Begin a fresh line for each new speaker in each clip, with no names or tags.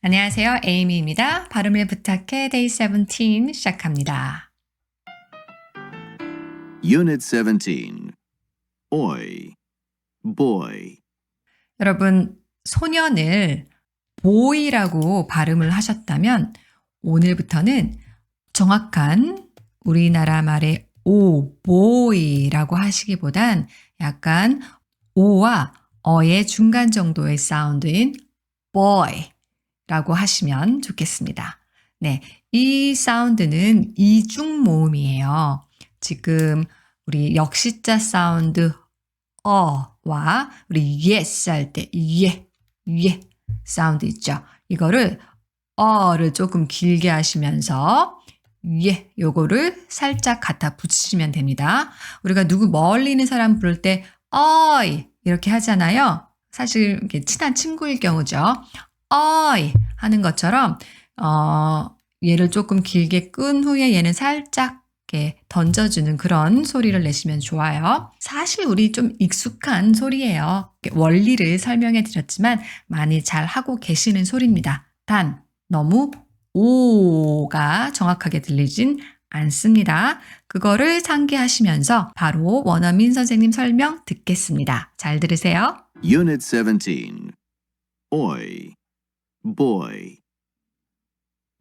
안녕하세요. 에이미입니다. 발음을 부탁해 Day 17 시작합니다.
Unit 17. Oi. Boy.
여러분, 소년을 boy라고 발음을 하셨다면 오늘부터는 정확한 우리나라 말의 오, boy라고 하시기보단 약간 오와 어의 중간 정도의 사운드인 boy 라고 하시면 좋겠습니다. 네, 이 사운드는 이중 모음이에요. 지금 우리 역시자 사운드 어와 우리 yes 할 때 예, 예 사운드 있죠. 이거를 어를 조금 길게 하시면서 예, 요거를 살짝 갖다 붙이시면 됩니다. 우리가 누구 멀리 있는 사람 부를 때 어이 이렇게 하잖아요. 사실 친한 친구일 경우죠. 어이 하는 것처럼 어 얘를 조금 길게 끈 후에 얘는 살짝 이렇게 던져주는 그런 소리를 내시면 좋아요. 사실 우리 좀 익숙한 소리예요. 원리를 설명해 드렸지만 많이 잘 하고 계시는 소리입니다. 단 너무 오가 정확하게 들리진 않습니다. 그거를 상기하시면서 바로 원어민 선생님 설명 듣겠습니다. 잘 들으세요.
Unit 17. Oi. Boy.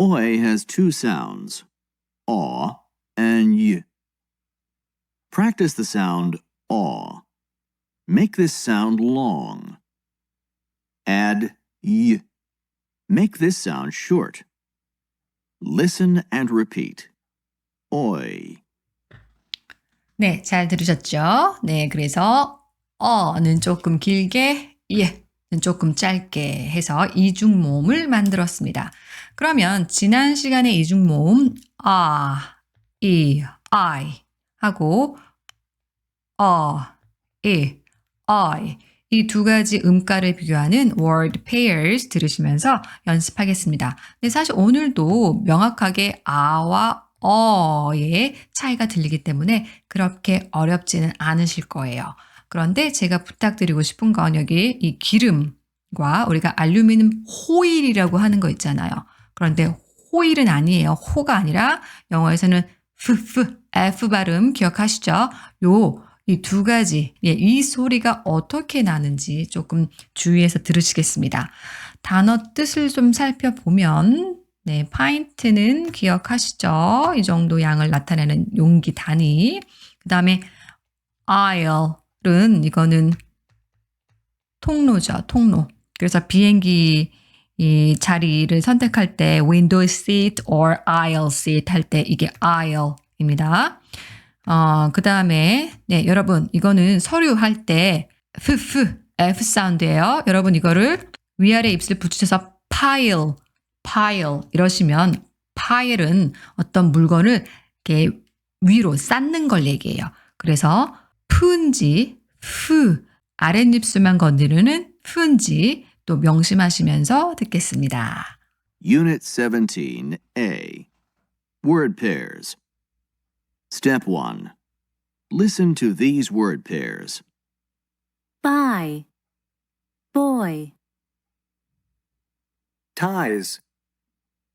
Oi has two sounds, aw and y. Practice the sound aw. Make this sound long. Add y. Make this sound short. Listen and repeat. Oi.
네, 잘 들으셨죠? 네, 그래서 어는 조금 길게, 예는 조금 짧게 해서 이중 모음을 만들었습니다. 그러면 지난 시간에 이중 모음 아, 이, I 하고 어, 이, I 이두 가지 음가를 비교하는 word pairs 들으시면서 연습하겠습니다. 근데 사실 오늘도 명확하게 아와 어의 차이가 들리기 때문에 그렇게 어렵지는 않으실 거예요. 그런데 제가 부탁드리고 싶은 건 여기 이 기름과 우리가 알루미늄 호일이라고 하는 거 있잖아요. 그런데 호일은 아니에요. 호가 아니라 영어에서는 f, f 발음 기억하시죠? 요 이 두 가지, 예, 이 소리가 어떻게 나는지 조금 주의해서 들으시겠습니다. 단어 뜻을 좀 살펴보면, 네, 파인트는 기억하시죠? 이 정도 양을 나타내는 용기 단위. 그 다음에 aisle은 이거는 통로죠, 통로. 그래서 비행기 이 자리를 선택할 때 window seat or aisle seat 할 때 이게 aisle입니다. 어, 그 다음에, 네, 여러분, 이거는 서류 할 때, 프, 프, F 사운드예요. 여러분, 이거를 위아래 입술 붙이셔서 pile, pile 이러시면, pile은 어떤 물건을 이렇게 위로 쌓는 걸 얘기해요. 그래서, 푼지, 프, 아랫입술만 건드리는 푼지 또 명심하시면서 듣겠습니다.
Unit 17A. Word pairs. Step 1. Listen to these word pairs.
buy, boy,
ties,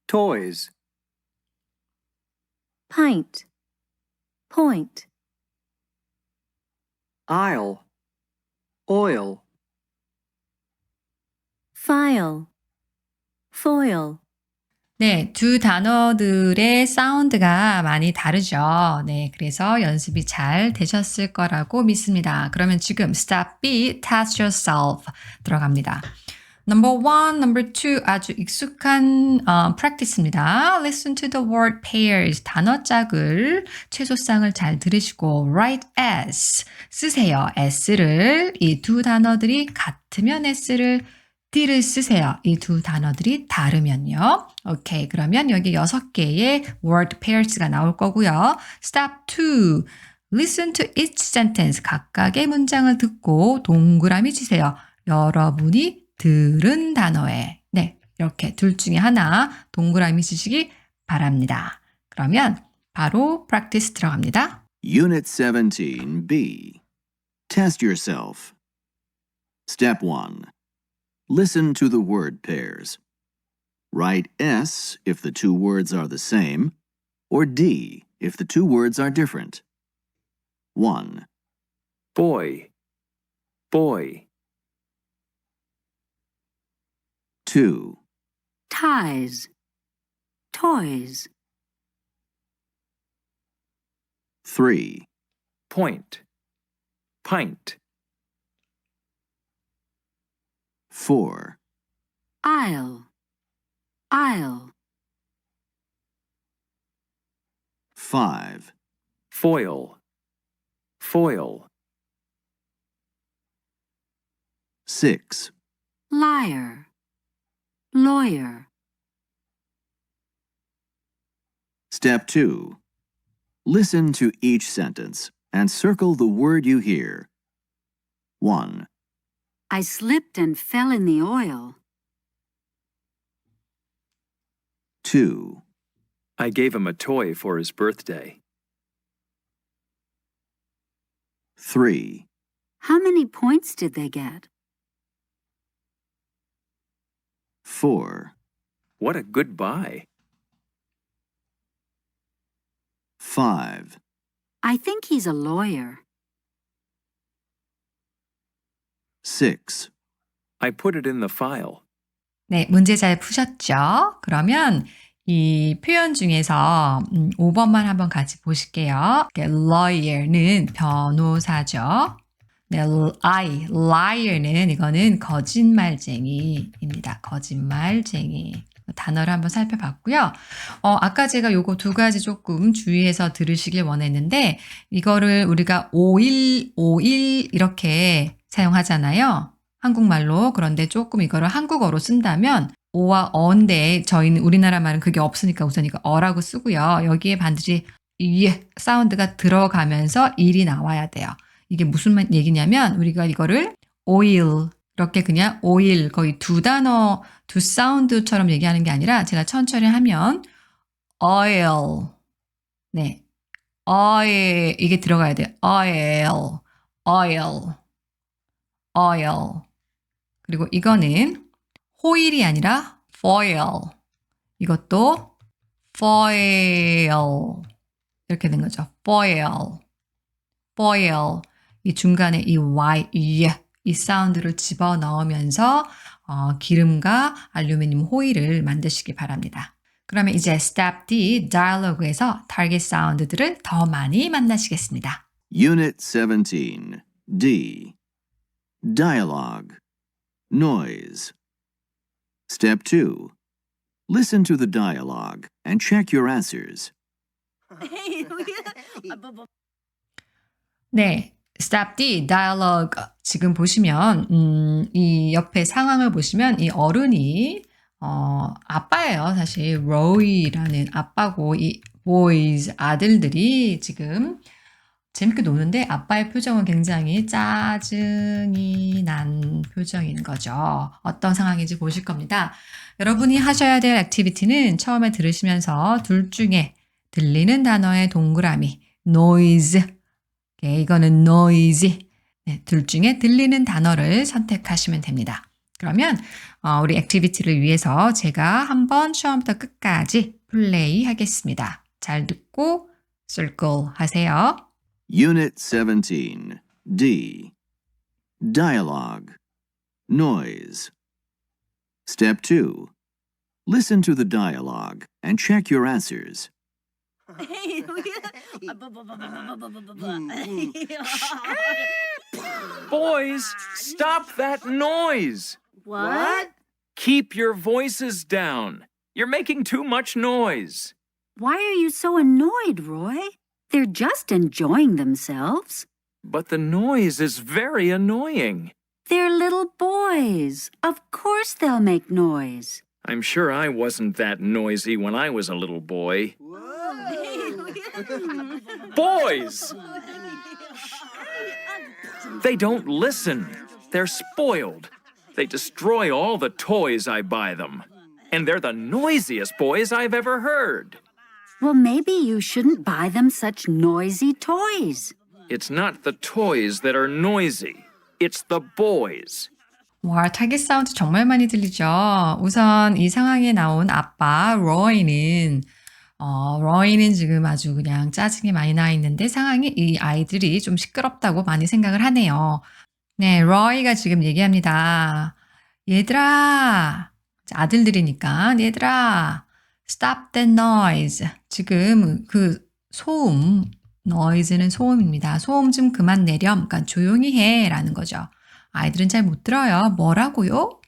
toys,
pint, point,
Aisle, oil,
file, foil,
네, 두 단어들의 사운드가 많이 다르죠. 네, 그래서 연습이 잘 되셨을 거라고 믿습니다. 그러면 지금 step B, test yourself 들어갑니다. Number one, number two 아주 익숙한 어, practice입니다. Listen to the word pairs 단어 짝을 최소쌍을 잘 들으시고 write s 쓰세요. s를 이 두 단어들이 같으면 s를 D를 쓰세요. 이 두 단어들이 다르면요. 오케이. 그러면 여기 여섯 개의 word pairs가 나올 거고요. Step 2. Listen to each sentence. 각각의 문장을 듣고 동그라미 치세요. 여러분이 들은 단어에. 네. 이렇게 둘 중에 하나 동그라미 치시기 바랍니다. 그러면 바로 practice 들어갑니다.
Unit 17B. Test yourself. Step 1. Listen to the word pairs. Write S if the two words are the same, or D if the two words are different. 1,
Boy. Boy.
2,
ties, toys,
3,
Point. Pint.
4,
aisle, aisle,
5,
Foil. Foil.
6,
liar, lawyer,
Step 2. Listen to each sentence and circle the word you hear. 1,
I slipped and fell in the oil.
2,
I gave him a toy for his birthday.
3,
How many points did they get?
4,
What a good buy.
5,
I think he's a lawyer.
6,
I put it in the file.
네, 문제 잘 푸셨죠? 그러면 이 표현 중에서 음, 5번만 한번 같이 보실게요. 이게 lawyer는 변호사죠. 네, I, liar는 이거는 거짓말쟁이입니다. 거짓말쟁이. 단어를 한번 살펴봤고요. 어, 아까 제가 요거 두 가지 조금 주의해서 들으시길 원했는데, 이거를 우리가 5일, 5일 이렇게 사용하잖아요. 한국말로. 그런데 조금 이거를 한국어로 쓴다면, 오와 어인데, 저희는 우리나라 말은 그게 없으니까 우선 이거 어라고 쓰고요. 여기에 반드시 이 사운드가 들어가면서 일이 나와야 돼요. 이게 무슨 말- 얘기냐면, 우리가 이거를 oil, 이렇게 그냥 oil, 거의 두 단어, 두 사운드처럼 얘기하는 게 아니라, 제가 천천히 하면, oil. 네. oil. 이게 들어가야 돼요. oil. oil. oil. 그리고 이거는 호일이 아니라 foil. 이것도 foil. 이렇게 된 거죠. foil. foil. 이 중간에 이 y, 이, 이 사운드를 집어 넣으면서 어, 기름과 알루미늄 호일을 만드시기 바랍니다. 그러면 이제 step D dialogue에서 target 사운드들을 더 많이 만나시겠습니다.
Unit 17, D. Dialogue. Noise. Step 2. Listen to the dialogue and check your answers.
네. Step D, dialogue. 지금 보시면, 음, 이 옆에 상황을 보시면 이 어른이, 어, 아빠예요. 사실, 로이라는 아빠고, 이 boys, 아들들이 지금 재밌게 노는데 아빠의 표정은 굉장히 짜증이 난 표정인 거죠. 어떤 상황인지 보실 겁니다. 여러분이 하셔야 될 액티비티는 처음에 들으시면서 둘 중에 들리는 단어의 동그라미, noise, 네, 이거는 noisy. 네, 둘 중에 들리는 단어를 선택하시면 됩니다. 그러면 어, 우리 액티비티를 위해서 제가 한번 처음부터 끝까지 플레이 하겠습니다. 잘 듣고 circle 하세요.
Unit 17, D. Dialogue. Noise. Step 2. Listen to the dialogue and check your answers.
Boys, stop that noise!
What?
Keep your voices down. You're making too much noise.
Why are you so annoyed, Roy? They're just enjoying themselves.
But the noise is very annoying.
They're little boys. Of course they'll make noise.
I'm sure I wasn't that noisy when I was a little boy. Boys! They don't listen. They're spoiled. They destroy all the toys I buy them. And they're the noisiest boys I've ever heard.
Well, maybe you shouldn't buy them such noisy toys.
It's not the toys that are noisy, it's the boys.
와, 타겟 사운드 정말 많이 들리죠? 우선 이 상황에 나온 아빠, 로이는, 어, 로이는 지금 아주 그냥 짜증이 많이 나 있는데 상황이 이 아이들이 좀 시끄럽다고 많이 생각을 하네요. 네, 로이가 지금 얘기합니다. 얘들아, 아들들이니까, 얘들아, stop that noise. 지금 그 소음, noise는 소음입니다. 소음 좀 그만 내렴. 그러니까 조용히 해. 라는 거죠. 아이들은 잘 못 들어요. 뭐라고요?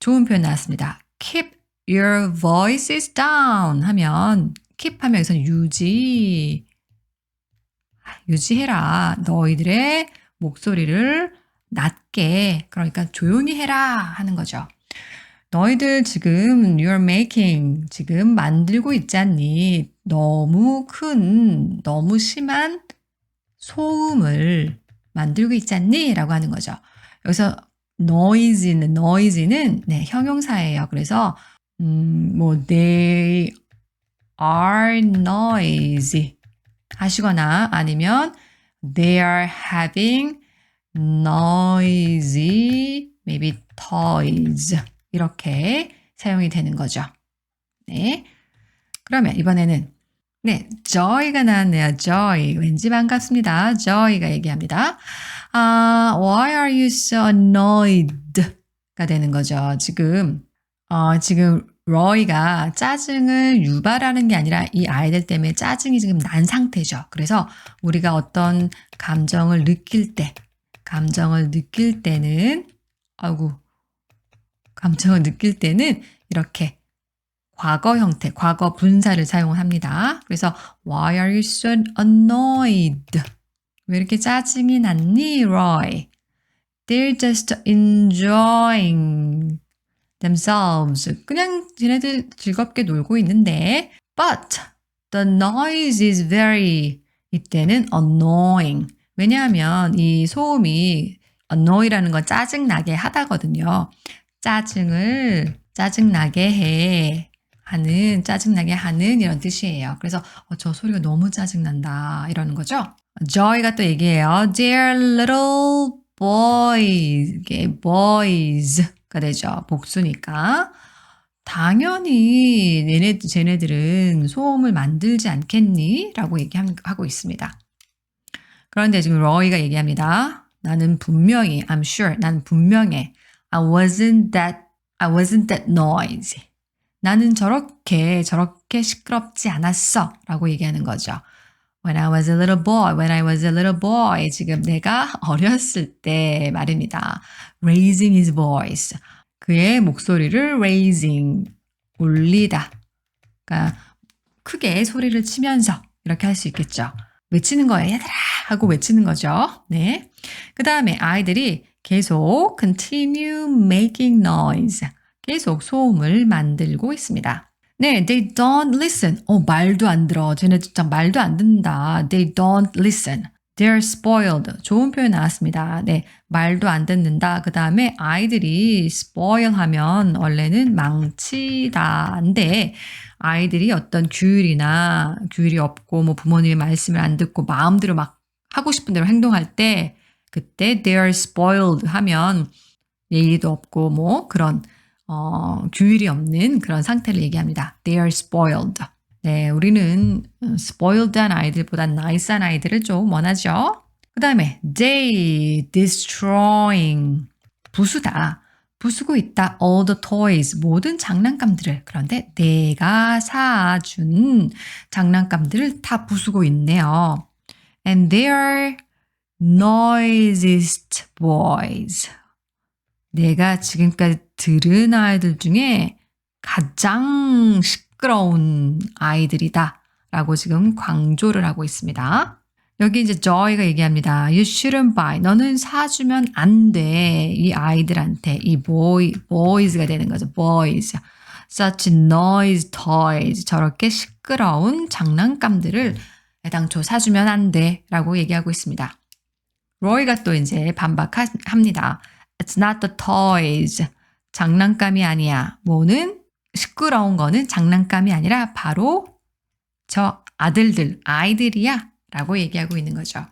좋은 표현 나왔습니다. Keep your voices down 하면 keep 하면 여기서 유지 유지해라. 너희들의 목소리를 낮게 그러니까 조용히 해라 하는 거죠. 너희들 지금 you're making 지금 만들고 있지 않니? 너무 큰 너무 심한 소음을 만들고 있지 않니? 라고 하는 거죠. 여기서 noise는 noise는 네, 형용사예요. 그래서 음, 뭐 they are noisy 하시거나 아니면 they are having noisy maybe toys 이렇게 사용이 되는 거죠. 네. 그러면 이번에는 네, joy가 나왔네요. joy. 왠지 반갑습니다. joy가 얘기합니다. 아, why are you so annoyed?가 되는 거죠. 지금 어, 지금 로이가 짜증을 유발하는 게 아니라 이 아이들 때문에 짜증이 지금 난 상태죠. 그래서 우리가 어떤 감정을 느낄 때, 감정을 느낄 때는, 아이고, 감정을 느낄 때는 이렇게 과거 형태, 과거 분사를 사용합니다. 그래서 Why are you so annoyed? 왜 이렇게 짜증이 났니, Roy? They're just enjoying themselves. 그냥 쟤네들 즐겁게 놀고 있는데 But the noise is very 이때는 annoying. 왜냐하면 이 소음이 annoy라는 건 짜증나게 하다거든요. 짜증을 짜증나게 해 하는 짜증나게 하는 이런 뜻이에요. 그래서 어, 저 소리가 너무 짜증난다 이러는 거죠. Joy가 또 얘기해요. Dear little boys, 이게 boys 가 되죠. 복수니까. 당연히 얘네 쟤네들은 소음을 만들지 않겠니? 라고 얘기하고 있습니다. 그런데 지금 러이가 얘기합니다. 나는 분명히, I'm sure, 난 분명해. I wasn't that, I wasn't that noisy. 나는 저렇게, 저렇게 시끄럽지 않았어. 라고 얘기하는 거죠. When I was a little boy, when I was a little boy. 지금 내가 어렸을 때 말입니다. Raising his voice. 그의 목소리를 raising, 올리다. 그러니까 크게 소리를 치면서 이렇게 할 수 있겠죠. 외치는 거예요. 얘들아! 하고 외치는 거죠. 네. 그 다음에 아이들이 계속 continue making noise. 계속 소음을 만들고 있습니다. 네, they don't listen. 어, 말도 안 들어. 쟤네 진짜 말도 안 듣는다. They don't listen. They're spoiled. 좋은 표현 나왔습니다. 네, 말도 안 듣는다. 그 다음에 아이들이 spoil 하면 원래는 망치다인데 아이들이 어떤 규율이나 규율이 없고 뭐 부모님의 말씀을 안 듣고 마음대로 막 하고 싶은 대로 행동할 때 그때 they are spoiled 하면 예의도 없고 뭐 그런 어, 규율이 없는 그런 상태를 얘기합니다. They are spoiled. 네, 우리는 spoiled한 아이들보다 nice한 아이들을 좀 원하죠. 그 다음에 they destroying 부수다. 부수고 있다. all the toys 모든 장난감들을 그런데 내가 사준 장난감들을 다 부수고 있네요. And they are noisiest boys. 내가 지금까지 들은 아이들 중에 가장 시끄러운 아이들이다. 라고 지금 강조를 하고 있습니다. 여기 이제 저희가 얘기합니다. You shouldn't buy. 너는 사주면 안 돼. 이 아이들한테. 이 boy, boys가 되는 거죠. boys. Such noise toys. 저렇게 시끄러운 장난감들을 애당초 사주면 안 돼. 라고 얘기하고 있습니다. 로이가 또 이제 반박합니다. It's not the toys. 장난감이 아니야. 뭐는 시끄러운 거는 장난감이 아니라 바로 저 아들들, 아이들이야. 라고 얘기하고 있는 거죠.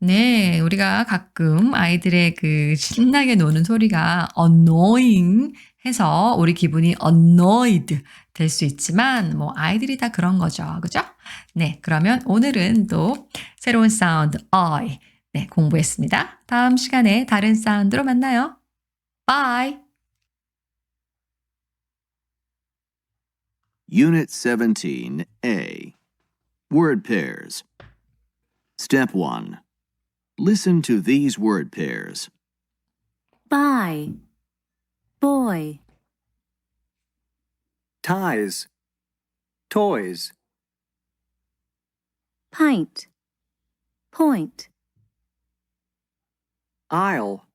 네, 우리가 가끔 아이들의 그 신나게 노는 소리가 annoying 해서 우리 기분이 annoyed 될 수 있지만 뭐 아이들이 다 그런 거죠. 그죠? 네, 그러면 오늘은 또 새로운 사운드 I 네, 공부했습니다. 다음 시간에 다른 사운드로 만나요. Bye.
Unit 17A. Word pairs. Step 1. Listen to these word pairs.
Buy. Boy.
ties, toys,
Pint. Point.
aisle,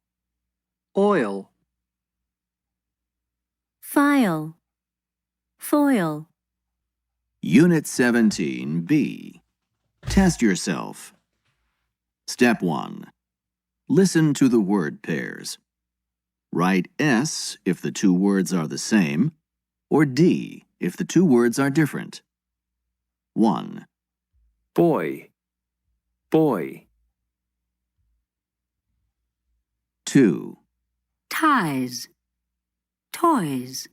oil,
File. Foil.
Unit 17B. Test yourself. Step 1. Listen to the word pairs. Write S if the two words are the same, or D if the two words are different. 1,
Boy. Boy.
2,
Ties. Toys.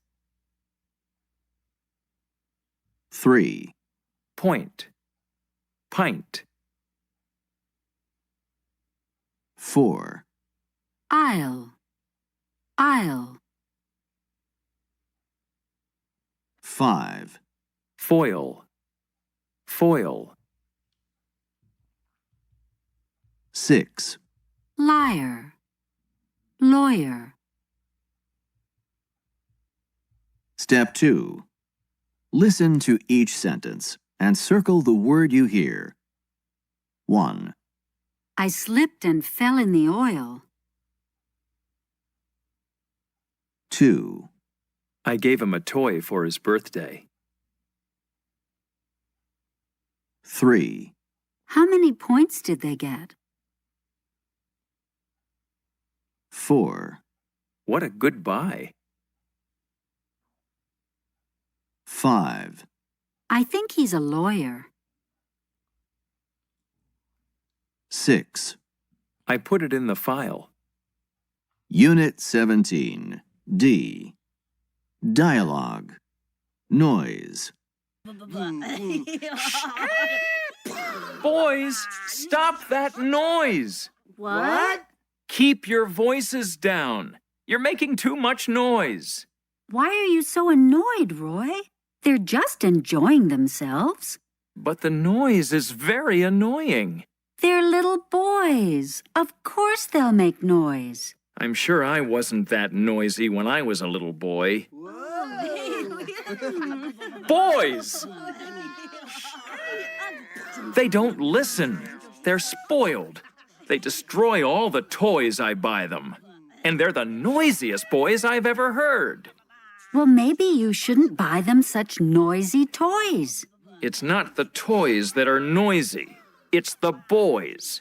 3,
Point. Pint.
4,
Aisle. Aisle.
5,
Foil. Foil.
6,
Liar. Lawyer.
Step 2. Listen to each sentence and circle the word you hear. 1,
I slipped and fell in the oil.
2,
I gave him a toy for his birthday.
3,
How many points did they get?
4,
What a good buy.
5,
I think he's a lawyer.
6.
I put it in the file.
Unit 17. D. Dialogue. Noise.
Boys, stop that noise!
What?
Keep your voices down. You're making too much noise.
Why are you so annoyed, Roy? They're just enjoying themselves.
But the noise is very annoying.
They're little boys. Of course they'll make noise.
I'm sure I wasn't that noisy when I was a little boy. Boys! They don't listen. They're spoiled. They destroy all the toys I buy them. And they're the noisiest boys I've ever heard.
Well, maybe you shouldn't buy them such noisy toys.
It's not the toys that are noisy, it's the boys.